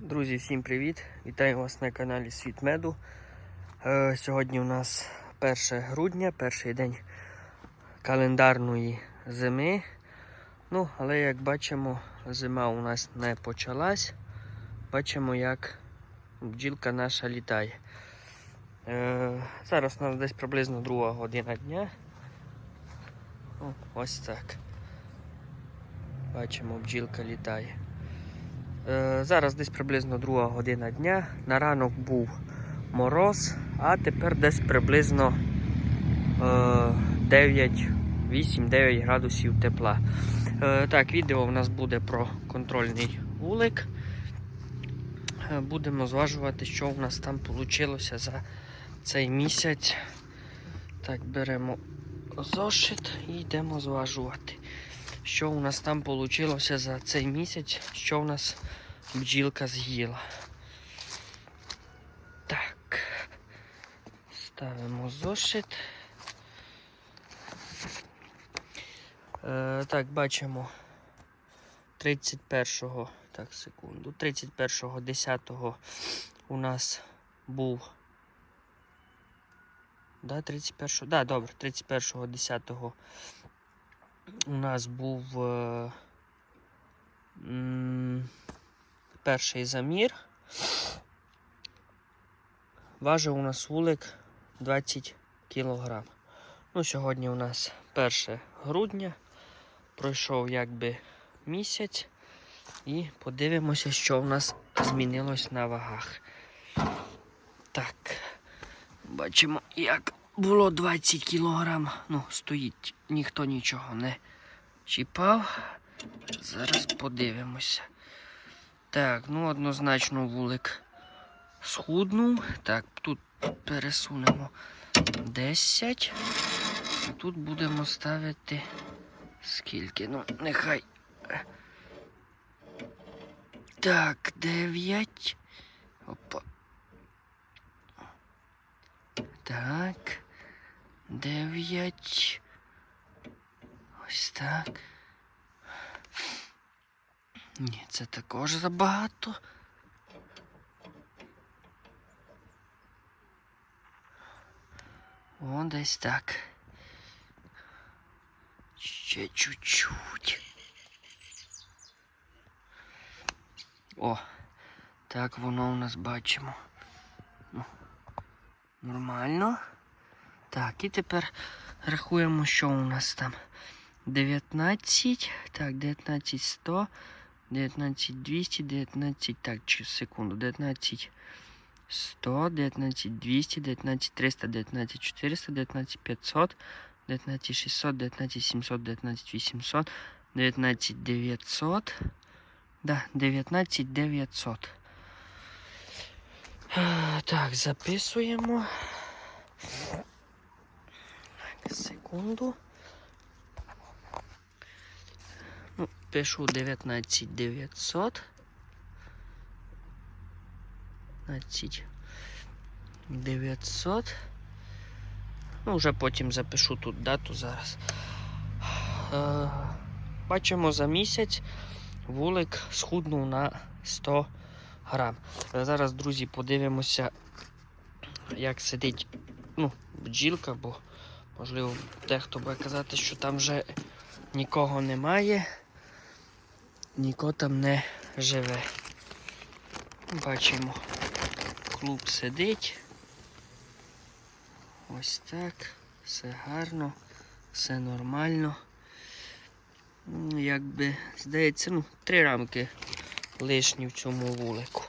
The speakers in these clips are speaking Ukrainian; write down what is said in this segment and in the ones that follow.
Друзі, всім привіт! Вітаю вас на каналі Світ Меду. Е, Сьогодні у нас 1 грудня, перший день календарної зими. Ну, але як бачимо, зима у нас не почалась. Бачимо, як бджілка наша літає. Е, Зараз у нас десь приблизно друга година дня. О, ось так. Бачимо, бджілка літає. Е, Зараз десь приблизно друга година дня. На ранок був мороз, а тепер десь приблизно е, 9, 8-9 градусів тепла. Е, Так, відео в нас буде про контрольний вулик. Е, Будемо зважувати, що в нас там вийшло за цей місяць. Так, беремо зошит і йдемо зважувати. Що у нас там вийшло за цей місяць, що у нас бджілка з'їла. Так. Ставимо зошит. Е, так, бачимо 31-го, так, секунду, 31-го, 10-го у нас був. Да, 31-го, да, добре, 31-го, 10-го у нас був е, м, перший замір. Важив у нас вулик 20 кг. Ну, сьогодні у нас 1 грудня. Пройшов якби місяць. І подивимося, що у нас змінилось на вагах. Так, бачимо, як було 20 кг. Ну, стоїть, ніхто нічого не чіпав. Зараз подивимося. Так, ну однозначно вулик схуднув. Так, тут пересунемо 10. А тут будемо ставити скільки? Ну, нехай. Так, 9. Опа. Так. 9. Ось так. Ні, це також забагато. О, десь так. Ще чуть-чуть. О, так воно у нас бачимо. Ну, Нормально. Так, і тепер рахуємо, що у нас там. 19. Так, 19 100. 19 200, 19, так, чи секунду, 19 100, 19 200, 19 300, 19 400, 19 500, 19 600, 19 700, 19 800, 19 900, да, 19 900. Е, Так, записуємо. Секунду. Ну, пишу 19 900. 19 900. Ну, вже потім запишу тут дату зараз. Е, бачимо за місяць вулик схуднув на 100 грам. Е, Зараз, друзі, подивимося, як сидить ну, бджілка, бо, можливо, дехто буде казати, що там вже нікого немає, ніхто там не живе. Бачимо, клуб сидить. Ось так, все гарно, все нормально. Ну, Якби, здається, ну, три рамки лишні в цьому вулику.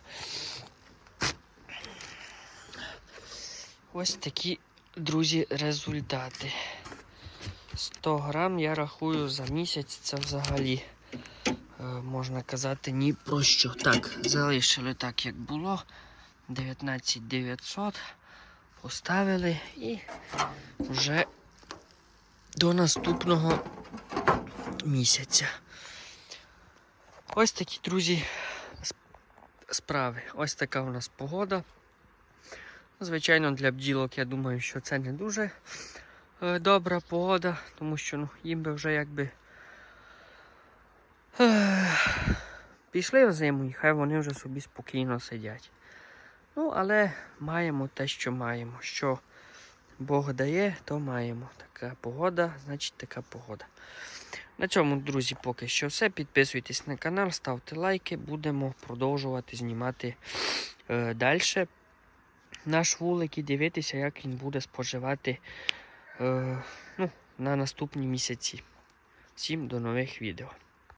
Ось такі, друзі, результати. 100 грам я рахую за місяць, це взагалі, можна казати, ні про що. Так, залишили так, як було. 19 900 поставили і вже до наступного місяця. Ось такі, друзі, справи. Ось така у нас погода. Звичайно, для бджілок я думаю, що це не дуже е, добра погода, тому що ну, їм би вже якби ех, пішли в зиму, і хай вони вже собі спокійно сидять. Ну, але маємо те, що маємо. Що Бог дає, то маємо. Така погода, значить така погода. На цьому, друзі, поки що все. Підписуйтесь на канал, ставте лайки, будемо продовжувати знімати е, далі наш вулик і дивитися, як він буде споживати е, ну, на наступні місяці. Всім до нових відео.